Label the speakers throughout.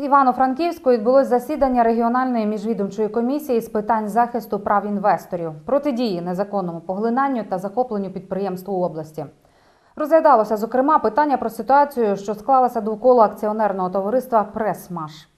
Speaker 1: Івано-Франківську відбулось засідання регіональної міжвідомчої комісії з питань захисту прав інвесторів, протидії незаконному поглинанню та захопленню підприємств у області. Розглядалося, зокрема, питання про ситуацію, що склалася довкола акціонерного товариства Пресмаш.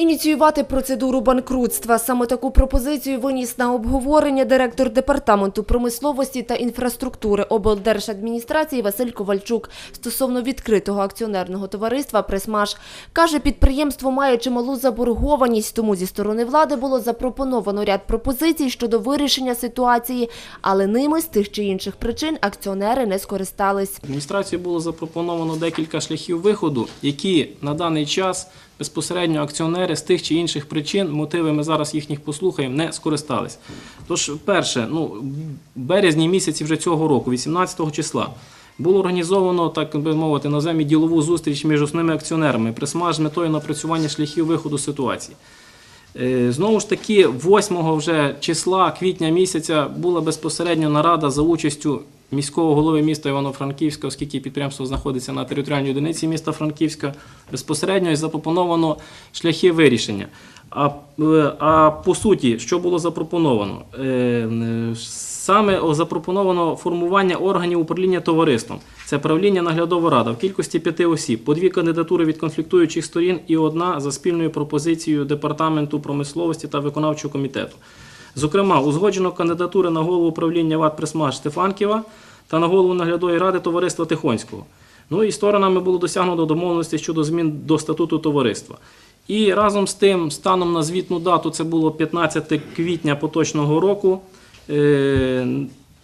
Speaker 2: Ініціювати процедуру банкрутства. Саме таку пропозицію виніс на обговорення директор департаменту промисловості та інфраструктури облдержадміністрації Василь Ковальчук стосовно відкритого акціонерного товариства Пресмаш. Каже, підприємство має чималу заборгованість, тому зі сторони влади було запропоновано ряд пропозицій щодо вирішення ситуації, але ними з тих чи інших причин акціонери не скористались.
Speaker 3: Адміністрації було запропоновано декілька шляхів виходу, які на даний час безпосередньо акціонери з тих чи інших причин, мотиви ми зараз їхніх послухаємо, не скористались. Тож, перше, ну, березні місяці вже цього року, 18 числа, було організовано, так би мовити, на землі ділову зустріч між основними акціонерами, присмаж з метою напрацювання шляхів виходу з ситуації. Е, Знову ж таки, 8 вже числа квітня місяця була безпосередньо нарада за участю міського голови міста Івано-Франківська, оскільки підприємство знаходиться на територіальній одиниці міста Франківська, безпосередньо і запропоновано шляхи вирішення. А, е, а по суті, що було запропоновано? Е, е, Саме запропоновано формування органів управління товариством. Це правління наглядова рада в кількості п'яти осіб, по дві кандидатури від конфліктуючих сторін і одна за спільною пропозицією департаменту промисловості та виконавчого комітету. Зокрема, узгоджено кандидатури на голову управління ВАТ Пресмаш Стефанківа та на голову наглядової ради товариства Тихонського. Ну і сторонами було досягнуто домовленості щодо змін до статуту товариства. І разом з тим, станом на звітну дату, це було 15 квітня поточного року. е,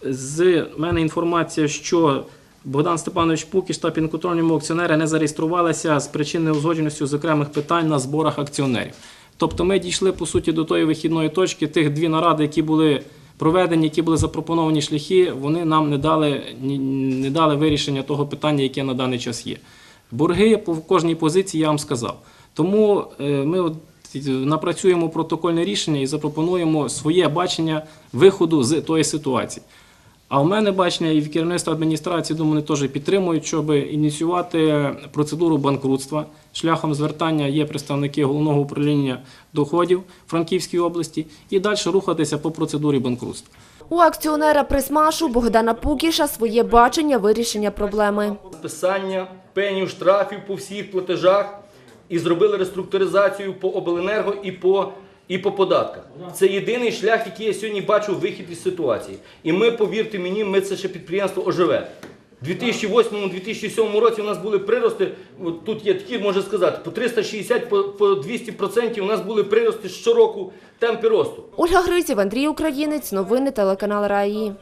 Speaker 3: З мене інформація, що Богдан Степанович Пукіш та підконтрольному акціонери не зареєструвалися з причин неузгодженості з окремих питань на зборах акціонерів. Тобто ми дійшли по суті до тої вихідної точки, тих дві наради, які були проведені, які були запропоновані шляхи, вони нам не дали, не дали вирішення того питання, яке на даний час є. Борги по кожній позиції я вам сказав. Тому е, ми напрацюємо протокольне рішення і запропонуємо своє бачення виходу з тої ситуації. А в мене бачення і в керівництва адміністрації, думаю, вони теж підтримують, щоб ініціювати процедуру банкрутства. Шляхом звертання є представники головного управління доходів Франківської області і далі рухатися по процедурі банкрутства.
Speaker 2: У акціонера Пресмашу Богдана Пукіша своє бачення вирішення проблеми.
Speaker 4: списання пенів штрафів по всіх платежах і зробили реструктуризацію по обленерго і по, і по податках. Це єдиний шлях, який я сьогодні бачу вихід із ситуації. І ми, повірте мені, ми це ще підприємство оживе. У 2008-2007 році у нас були прирости, тут є такі, можу сказати, по 360, по, по 200% у нас були прирости щороку темпи росту.
Speaker 2: Ольга Гриців, Андрій Українець, новини телеканал Раї.